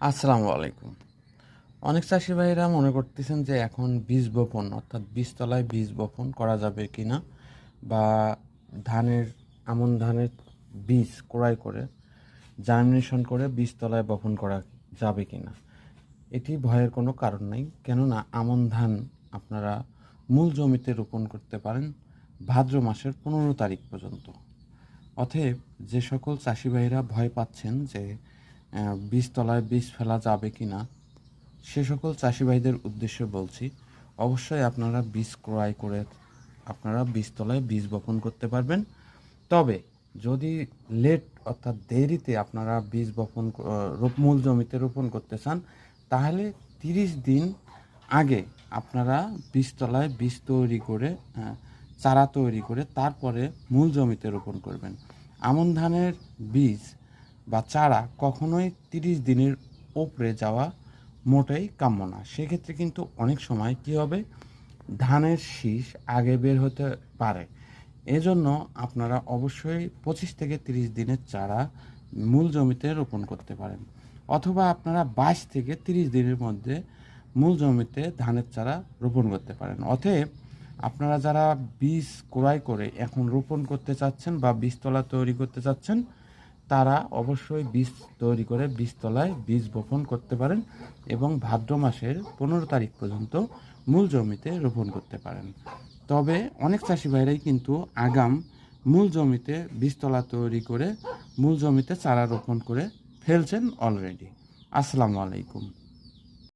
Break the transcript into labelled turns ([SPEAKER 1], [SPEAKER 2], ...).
[SPEAKER 1] আসসালামু আলাইকুম। অনেক চাষি ভাইরা মনে করতেছেন যে এখন বীজ বপন, অর্থাৎ বীজতলায় বীজ বপন করা যাবে কি না বা ধানের, আমন ধানের বীজ ক্রয় করে জার্মিনেশন করে বীজতলায় বপন করা যাবে কি না এটি ভয়ের কোনো কারণ নাই। কেননা আমন ধান আপনারা মূল জমিতে রোপণ করতে পারেন ভাদ্র মাসের পনেরো তারিখ পর্যন্ত। অতএব যে সকল চাষি ভাইরা ভয় পাচ্ছেন যে বীজতলায় বীজ ফেলা যাবে কি না সে সকল চাষি ভাইদের উদ্দেশ্যে বলছি, অবশ্যই আপনারা বীজ ক্রয় করে আপনারা বীজতলায় বীজ বপন করতে পারবেন। তবে যদি লেট অর্থাৎ দেরিতে আপনারা বীজ বপন মূল জমিতে রোপণ করতে চান, তাহলে তিরিশ দিন আগে আপনারা বীজতলায় বীজ তৈরি করে চারা তৈরি করে তারপরে মূল জমিতে রোপণ করবেন। আমন ধানের বীজ বা চারা কখনোই তিরিশ দিনের ওপরে যাওয়া মোটেই কাম্য না। সেক্ষেত্রে কিন্তু অনেক সময় কী হবে? ধানের শীষ আগে বের হতে পারে। এজন্য আপনারা অবশ্যই পঁচিশ থেকে তিরিশ দিনের চারা মূল জমিতে রোপণ করতে পারেন। অথবা আপনারা বাইশ থেকে তিরিশ দিনের মধ্যে মূল জমিতে ধানের চারা রোপণ করতে পারেন। অতএব আপনারা যারা বীজ ক্রয় করে এখন রোপণ করতে চাচ্ছেন বা বীজতলা তৈরি করতে চাচ্ছেন তারা অবশ্যই বীজ তৈরি করে বীজতলায় বীজ বপন করতে পারেন এবং ভাদ্র মাসের পনেরো তারিখ পর্যন্ত মূল জমিতে রোপণ করতে পারেন। তবে অনেক চাষি ভাইরাই কিন্তু আগাম মূল জমিতে বীজতলা তৈরি করে মূল জমিতে চারা রোপণ করে ফেলছেন অলরেডি আসসালামু আলাইকুম।